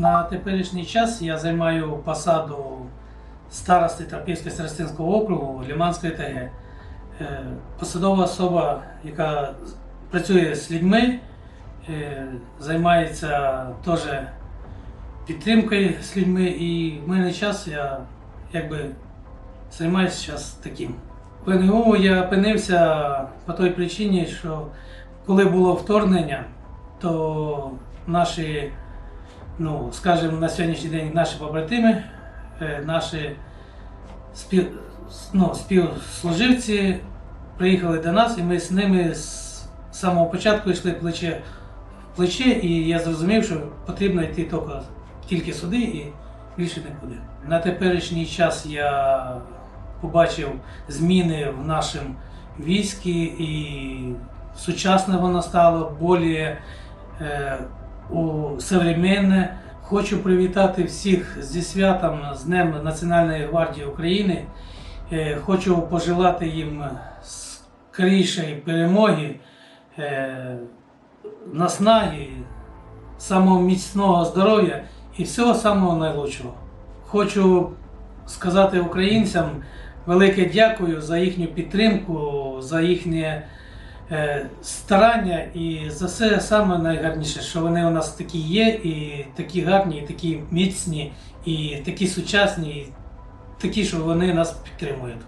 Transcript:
На теперішній час я займаю посаду старости Трапівського старостинського округу Ліманської ТГ. Е, Посадова особа, яка працює з людьми, е, займається теж підтримкою з людьми, і в мене час я якби займаюся зараз таким. В НГУ я опинився по той причині, що коли було вторгнення, то наші, ну, скажімо, на сьогоднішній день наші побратими, е, наші спів, ну, співслуживці приїхали до нас, і ми з ними з самого початку йшли плече в плече, і я зрозумів, що потрібно йти тільки, тільки сюди і більше нікуди. На теперішній час я побачив зміни в нашому війську і сучасне воно стало більш у современне. Хочу привітати всіх зі святом з Днем Національної гвардії України. Е, Хочу пожелати їм скорішої перемоги, е, наснаги, самого міцного здоров'я і всього самого найкращого. Хочу сказати українцям велике дякую за їхню підтримку, за їхнє старання і за все саме найгарніше, що вони у нас такі є, і такі гарні, і такі міцні, і такі сучасні, і такі, що вони нас підтримують.